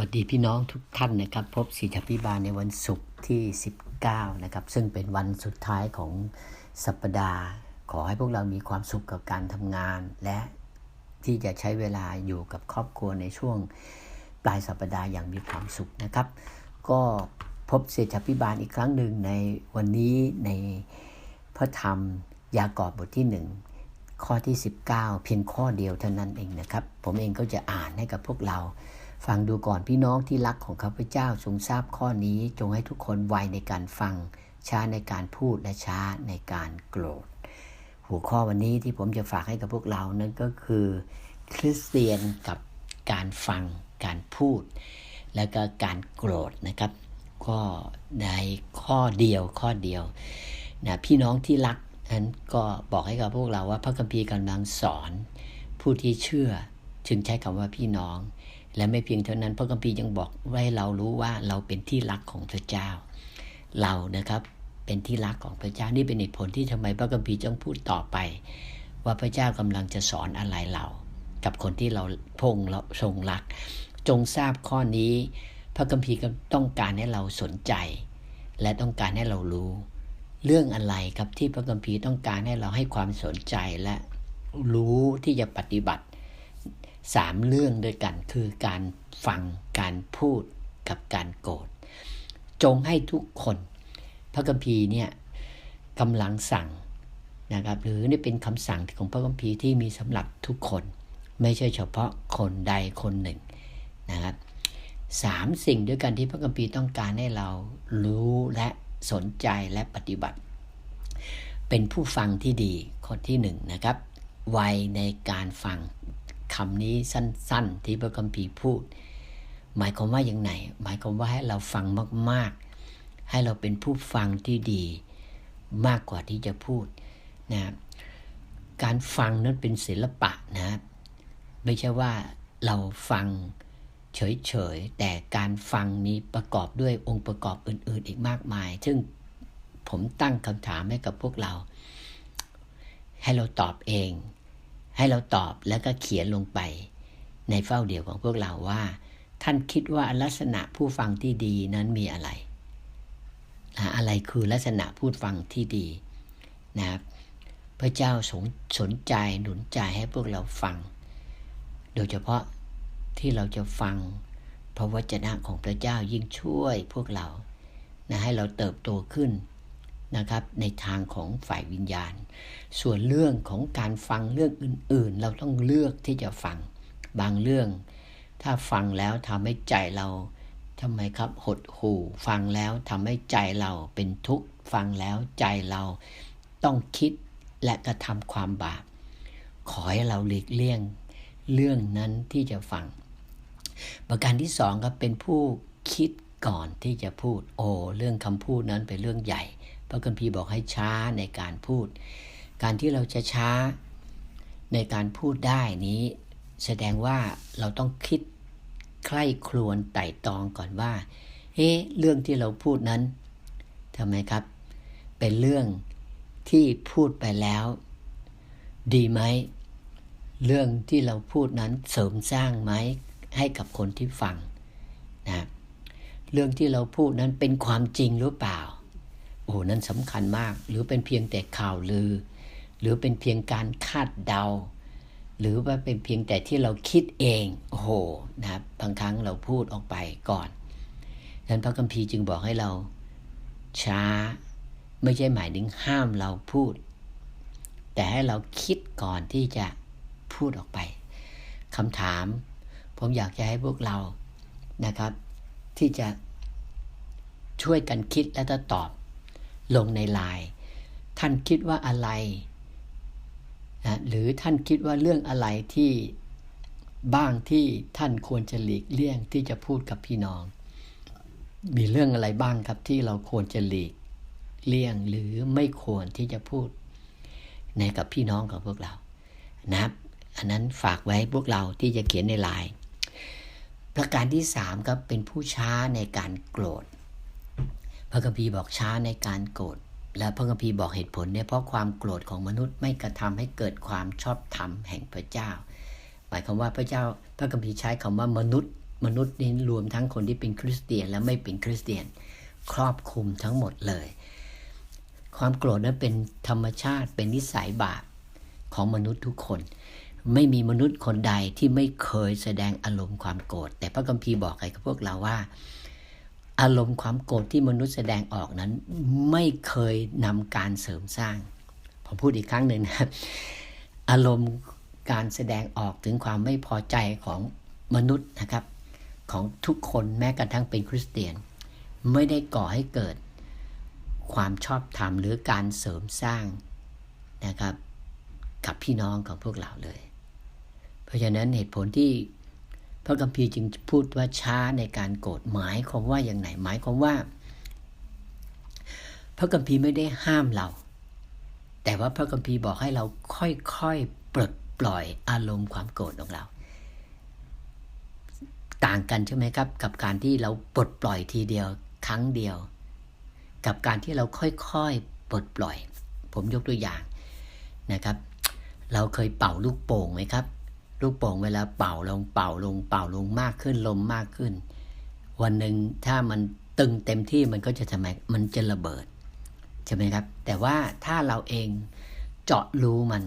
วัสดีพี่น้องทุกท่านนะครับ พบศิษยพิบาลในวันศุกร์ที่ 19 นะครับ ซึ่งเป็นวันสุดท้ายของสัปดาห์ ขอให้พวกเรามีความสุขกับการทำงาน และที่จะใช้เวลาอยู่กับครอบครัวในช่วงปลายสัปดาห์อย่างมีความสุขนะครับ ก็พบเศรษฐพิบาลอีกครั้งหนึ่งในวันนี้ในพระธรรมยากอบบทที่หนึ่งข้อที่ 19 เพียงข้อเดียวเท่านั้นเองนะครับ ผมเองก็จะอ่านให้กับพวกเรา ฟังดูก่อนพี่น้องที่รักของข้าพเจ้าทรงทราบข้อนี้จงให้ทุกคนไวในการฟัง ช้าในการพูดและช้าในการโกรธ หัวข้อวันนี้ที่ผมจะฝากให้กับพวกเรานั้นก็คือ คริสเตียนกับการฟังการพูด แล้วก็การโกรธนะครับ ก็ในข้อเดียวข้อเดียวนะพี่น้องที่รักนั้นก็บอกให้กับพวกเราว่าพระคัมภีร์กำลังสอน ผู้ที่เชื่อจึงใช้คำว่าพี่น้อง และไม่เพียงเท่านั้นพระคัมภีร์ยังบอกให้เรารู้ว่าเราเป็นที่รักของพระเจ้า เรานะครับเป็นที่รักของพระเจ้านี่เป็นเหตุผลที่ทำไมพระคัมภีร์ต้องพูดต่อไป ว่าพระเจ้ากำลังจะสอนอะไรเรา กับคนที่เราพงเราทรงรัก จงทราบข้อนี้ พระคัมภีร์ก็ต้องการให้เราสนใจ และต้องการให้เรารู้ เรื่องอะไรครับที่พระคัมภีร์ต้องการให้เราให้ความสนใจและรู้ที่จะปฏิบัติ สามเรื่องด้วยกันคือการฟังการพูดกับการโกรธจงให้ทุกคนพระคัมภีร์เนี่ยกำลังสั่งนะครับหรือนี่เป็นคำสั่งของพระคัมภีร์ที่มีสำหรับทุกคน ไม่ใช่เฉพาะคนใดคนหนึ่งนะครับสามสิ่งด้วยกันที่พระคัมภีร์ต้องการให้เรารู้และสนใจและปฏิบัติ เป็นผู้ฟังที่ดีข้อที่หนึ่งนะครับไวในการฟัง คำนี้สั้น ๆ ที่พระคัมภีร์พูด หมายความว่าอย่างไรหมายความว่าให้เราฟังมาก ๆ ให้เราเป็นผู้ฟังที่ดีมากกว่าที่จะพูดนะการฟังนั้นเป็นศิลปะนะไม่ใช่ว่าเราฟังเฉย ๆ แต่การฟังนี้ประกอบด้วยองค์ประกอบอื่น ๆ อีกมากมาย ซึ่งผมตั้งคำถามให้กับพวกเรา ให้เราตอบเอง ให้เราตอบแล้วก็เขียนลงไป ในเฝ้าเดียวของพวกเราว่า ท่านคิดว่าลักษณะผู้ฟังที่ดีนั้นมีอะไร อะไรคือลักษณะผู้ฟังที่ดีนะครับพระเจ้าสนสนใจหนุนใจให้พวกเราฟัง โดยเฉพาะที่เราจะฟังพระวจนะของพระเจ้ายิ่งช่วยพวกเรานะให้เราเติบโตขึ้น นะครับ ในทางของฝ่ายวิญญาณ ส่วนเรื่องของการฟังเรื่องอื่น ๆ เราต้องเลือกที่จะฟังบางเรื่อง ถ้าฟังแล้วทำให้ใจเราทำไมครับหดหู่ฟังแล้วทำให้ใจเราเป็นทุกข์ฟังแล้วใจเราต้องคิดและกระทำความบาปขอให้เราหลีกเลี่ยงเรื่องนั้นที่จะฟัง ประการที่สองครับเป็นผู้คิดก่อนที่จะพูด โอ้เรื่องคำพูดนั้นเป็นเรื่องใหญ่ พระคัมภีร์บอกให้ช้าในการพูด การที่เราจะช้าในการพูดได้นี้ แสดงว่าเราต้องคิดใคร่ครวญไต่ตองก่อนว่า เฮ้เรื่องที่เราพูดนั้นทำไมครับ เป็นเรื่องที่พูดไปแล้ว ดีไหม เรื่องที่เราพูดนั้นเสริมสร้างไหมให้กับคนที่ฟังนะเรื่องที่เราพูดนั้นเป็นความจริงหรือเปล่า โอ้นั้นสำคัญมาก หรือเป็นเพียงแต่ข่าวลือ หรือเป็นเพียงการคาดเดา หรือว่าเป็นเพียงแต่ที่เราคิดเองโอ้โหนะครับบางครั้งเราพูดออกไปก่อนดังนั้นพระคัมภีร์จึงบอกให้เราช้า ไม่ใช่หมายถึงห้ามเราพูด แต่ให้เราคิดก่อนที่จะพูดออกไปคำถาม ผมอยากจะให้พวกเรานะครับ ที่จะช่วยกันคิดและจะตอบ ลงในไลน์ท่านคิดว่าอะไรนะหรือท่านคิดว่าเรื่องอะไรที่บ้างที่ท่านควรจะหลีกเลี่ยงที่จะพูดกับพี่น้อง มีเรื่องอะไรบ้างครับที่เราควรจะหลีกเลี่ยงหรือไม่ควรที่จะพูด ในกับพี่น้องของพวกเรานะครับ อันนั้นฝากไว้พวกเราที่จะเขียนในไลน์ประการที่สามครับเป็นผู้ช้าในการโกรธ ระคัมภีร์บอกช้าในการโกรธและพระคัมภีร์บอกเหตุผลเนี่ยเพราะความโกรธของมนุษย์ไม่กระทำให้เกิดความชอบธรรมแห่งพระเจ้า หมายความว่าพระเจ้าพระคัมภีร์ใช้คำว่ามนุษย์ มนุษย์นี้รวมทั้งคนที่เป็นคริสเตียนและไม่เป็นคริสเตียน ครอบคลุมทั้งหมดเลย ความโกรธนั้นเป็นธรรมชาติเป็นนิสัยบาปของมนุษย์ทุกคน ไม่มีมนุษย์คนใดที่ไม่เคยแสดงอารมณ์ความโกรธแต่พระคัมภีร์บอกกับพวกเราว่า อารมณ์ความโกรธที่มนุษย์แสดงออกนั้น ไม่เคยนำการเสริมสร้าง ผมพูดอีกครั้งหนึ่งนะอารมณ์การแสดงออกถึงความไม่พอใจของมนุษย์นะครับ ของทุกคนแม้กระทั่งเป็นคริสเตียน ไม่ได้ก่อให้เกิดความชอบธรรมหรือการเสริมสร้างนะครับ กับพี่น้องของพวกเราเลย เพราะฉะนั้นเหตุผลที่ พระคัมภีร์จึงพูดว่าช้าในการโกรธหมายความว่าอย่างไหนหมายความว่า พระคัมภีร์ไม่ได้ห้ามเรา แต่ว่าพระคัมภีร์บอกให้เราค่อยๆปลดปล่อยอารมณ์ความโกรธของเรา ต่างกันใช่ไหมครับ กับการที่เราปลดปล่อยทีเดียวครั้งเดียว กับการที่เราค่อยๆปลดปล่อย ผมยกตัวอย่างนะครับ เราเคยเป่าลูกโป่งไหมครับ ลูกโป่งเวลาเป่าลงเป่าลงเป่าลงมากขึ้นลมมากขึ้น วันหนึ่งถ้ามันตึงเต็มที่มันก็จะทำไมมันจะระเบิดใช่ไหมครับ แต่ว่าถ้าเราเองเจาะรูมัน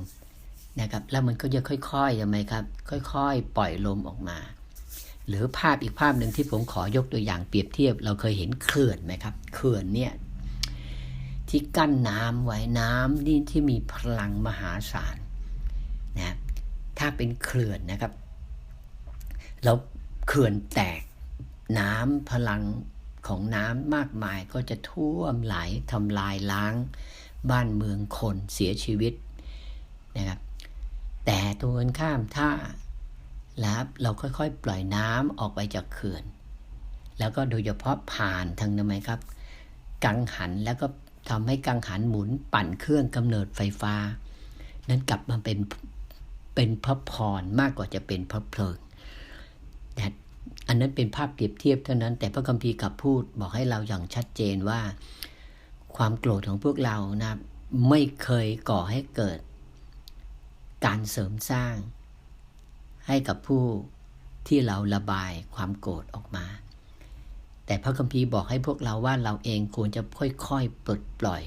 นะครับ แล้วมันก็จะค่อยๆใช่ไหมครับ ค่อยๆ ปล่อยลมออกมา หรือภาพอีกภาพหนึ่งที่ผมขอยกตัวอย่างเปรียบเทียบ เราเคยเห็นเขื่อนไหมครับเขื่อนเนี่ยที่กั้นน้ำไว้น้ำนี่ที่มีพลังมหาศาล ถ้าเป็นเขื่อนนะครับ แล้วเขื่อนแตกน้ำพลังของน้ำมากมายก็จะท่วมไหลทำลายล้างบ้านเมืองคนเสียชีวิตนะครับ แต่ตัวนข้ามถ้าแล้วเราค่อยๆ ปล่อยน้ำออกไปจากเขื่อน แล้วก็โดยเฉพาะผ่านทางนั้นไมครับ กังหันแล้วก็ทำให้กังหันหมุนปั่นเครื่องกำเนิดไฟฟ้า นั้นกลับมาเป็น เป็นพระพรมากกว่าจะเป็นพระเพลิงแต่อันนั้นเป็นภาพเปรียบเทียบเท่านั้น แต่พระคัมภีร์กลับพูดบอกให้เราอย่างชัดเจนว่า ความโกรธของพวกเรานะไม่เคยก่อให้เกิด การเสริมสร้าง ให้กับผู้ที่เราระบายความโกรธออกมา แต่พระคัมภีร์บอกให้พวกเราว่าเราเองควรจะค่อยๆปลดปล่อย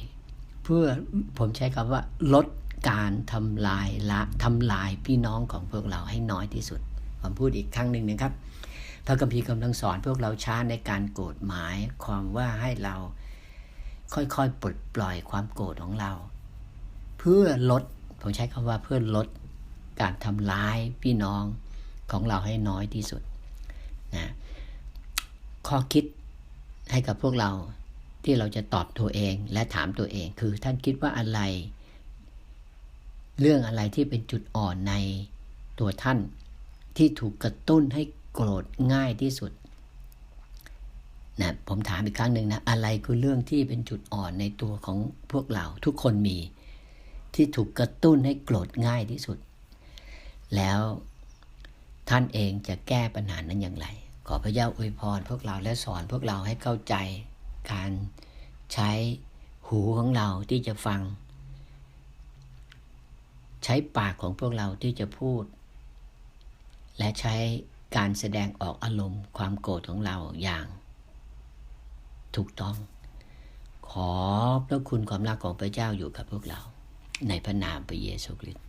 เพื่อผมใช้คำว่าลด การทำลายละทำลายพี่น้องของพวกเราให้น้อยที่สุดผมพูดอีกครั้งหนึ่งนะครับพระคัมภีร์กำลังสอนพวกเราช้าในการโกรธหมายความว่าให้เราค่อยๆปลดปล่อยความโกรธของเรา เพื่อลดผมใช้คำว่าเพื่อลดการทำร้ายพี่น้องของเราให้น้อยที่สุดนะข้อคิดให้กับพวกเราที่เราจะตอบตัวเองและถามตัวเอง คือท่านคิดว่าอะไร เรื่องอะไรที่เป็นจุดอ่อนในตัวท่าน ที่ถูกกระตุ้นให้โกรธง่ายที่สุดนะผมถามอีกครั้งหนึ่งนะอะไรคือเรื่องที่เป็นจุดอ่อนในตัวของพวกเราทุกคนมี ที่ถูกกระตุ้นให้โกรธง่ายที่สุด แล้วท่านเองจะแก้ปัญหานั้นอย่างไร ขอพระเจ้าอวยพร พวกเราและสอนพวกเราให้เข้าใจการใช้หูของเราที่จะฟัง ใช้ปากของพวกเราที่จะพูด และใช้การแสดงออกอารมณ์ความโกรธของเราอย่าง ถูกต้อง ขอพระคุณความรักของพระเจ้าอยู่กับพวกเรา ในพระนามพระเยซูคริสต์